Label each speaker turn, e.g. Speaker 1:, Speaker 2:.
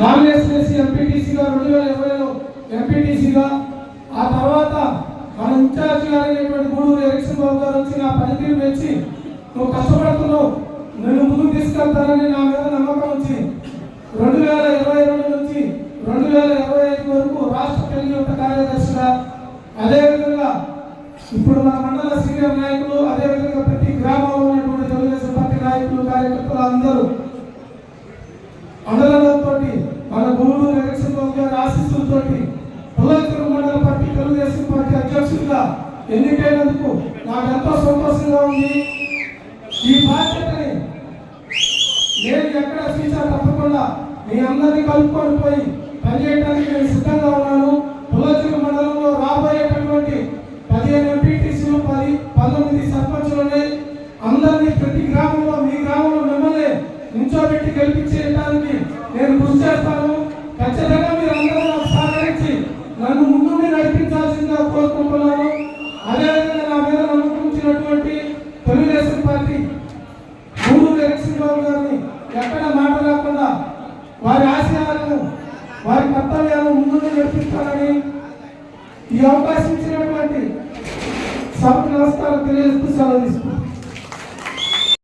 Speaker 1: Nomination వేసి ఎంపీటీసీగా రెండు వేల ఇరవైలో ఎంపీటీసీగా ఆ తర్వాత మన ఇన్ఛార్జ్ గారు అయినటువంటి గూడూరు ఎలక్షన్ బాబు గారు వచ్చి నా పనితీరు మెచ్చి నువ్వు కష్టపడుతున్నావు నేను ముందుకు తీసుకెళ్తానని నా మీద నమ్మకం వచ్చి రెండు వేల ఇరవై రెండు నుంచి రెండు వేల ఇరవై ఐదు వరకు రాష్ట్ర తెలుగు యువత కార్యదర్శిగా అదేవిధంగా ఇప్పుడు మన మండల సీనియర్ నాయకులు అదేవిధంగా ప్రతి గ్రామంలో ఉన్నటువంటి తెలుగుదేశం పార్టీ నాయకులు కార్యకర్తలు అందరూ మండలంతో మన భూములు ఎలక్షన్ బాబు గారి ఆశీస్సులతో పుల్లచెరు మండల పార్టీ తెలుగుదేశం పార్టీ అధ్యక్షుడిగా ఎన్నికైనందుకు నాకు ఎంతో సంతోషంగా ఉంది. ఈ బాధ్యతని నేను ఎక్కడ సీసా తప్పకుండా మీ అందరినీ కలుపుకొని పోయి పనిచేయడానికి నేను సిద్ధంగా ఉన్నాను. పుల్లచెరు మండలంలో రాబోయేటటువంటి పదిహేను ఎంపీటీసీలు పది పంతొమ్మిది సర్పంచులని అందరినీ ప్రతి గ్రామంలో నడిపించాల్సిందిగా కోరుకుంటున్నాను. అదేవిధంగా నా మీద నమ్మకం ఉంచినటువంటి తెలుగుదేశం పార్టీ మూడు నరసింహరావు గారిని ఎక్కడ మాట లేకుండా వారి ఆశయాలను వారి కర్తవ్యాలను ముందుకు నడిపిస్తానని ఈ అవకాశం ఇచ్చినటువంటి సభ నమస్కారం తెలియజేస్తూ సెలవు